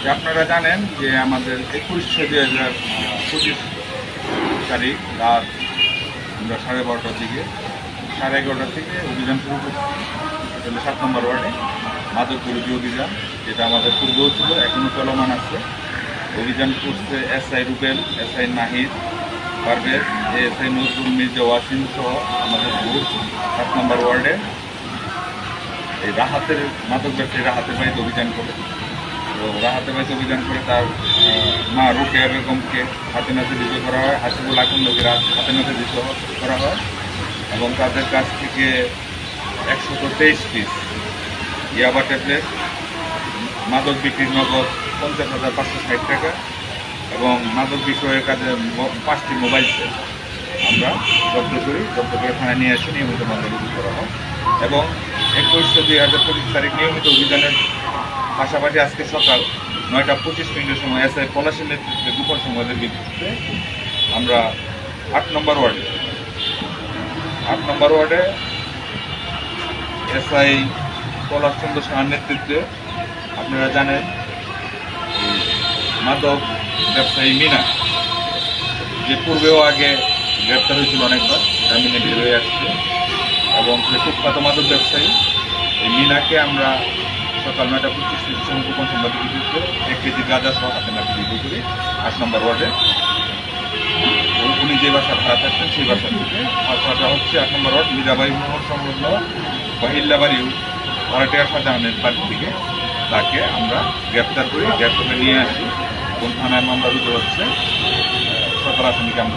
যে আপনারা জানেন যে আমাদের একুশে দুই হাজার পঁচিশ তারিখ রাত আমরা সাড়ে বারোটার দিকে, সাড়ে এগারোটার থেকে অভিযান শুরু করছি সাত নম্বর ওয়ার্ডে মাদক বিরোধী অভিযান, যেটা আমাদের পূর্বেও ছিল এখনও চলমান আছে। অভিযান করছে S I Rubel, S I Nahid, Parvez, S I Nazrul, Mirza Wasim সহ আমাদের গ্রুপ সাত নম্বর ওয়ার্ডে। এই রাহাতের মাদক ব্যবসায়ী রাহাতের বাড়িতে অভিযান করে তো রাহাতের বাড়িতে অভিযান করে তার মা রুকেয়া বেগমকে হাতে নাতে দিতে করা হয়, হাসিবুল আকন্দকে হাতে নাতে দিতে করা হয় এবং তাদের কাছ থেকে একশত তেইশ পিস ইয়াবা ট্যাবলেট মাদক বিক্রির নগদ পঞ্চাশ হাজার পাঁচশো ষাট টাকা এবং মাদক বিক্রয়ের ম- পাঁচটি মোবাইল সেট আমরা জব্দ করি, জব্দ করে থানায় নিয়ে আসি, নিয়মিত রুজু করা হয় এবং একুশ দুই হাজার পঁচিশ তারিখ নিয়মিত অভিযানের পাশাপাশি আজকে সকাল নয়টা পঁচিশ মিনিটের সময় এস আই পলাশের নেতৃত্বে দুপুর সংবাদের ভিত্তিতে আমরা আট নম্বর ওয়ার্ডে, আট নম্বর ওয়ার্ডে এসআই পলাশ চন্দ্র সাহার নেতৃত্বে আপনারা জানেন মাদক ব্যবসায়ী মিনা, যে পূর্বেও আগে গ্রেপ্তার হয়েছিল অনেকবার জামিনে বের হয়ে আসছে। এবং সে কুখ্যাত মাদক ব্যবসায়ী, এই মিনাকে আমরা সকাল নয়টা পঁচিশ মিনিট সংবাদ ভিত্তিতে এক কেজি গাঁজা সহ হাতে নাকি বিক্রি করি। আট নম্বর ওয়ার্ডে। উনি যে বাসা ভাড়া থাকতেন সেই বাসা থেকে। আর বাসাটা হচ্ছে আট নম্বর ওয়ার্ড, মীরাবাই মোহন সংলগ্ন বাহিল্লাবাড়ি ভাড়াটিয়া শাহজাহানের বাড়ি থেকে তাকে আমরা গ্রেপ্তার করি। গ্রেপ্তারে নিয়ে আসি। কোন থানায় মামলা রুজু হচ্ছে সকাল আসামিকে আমরা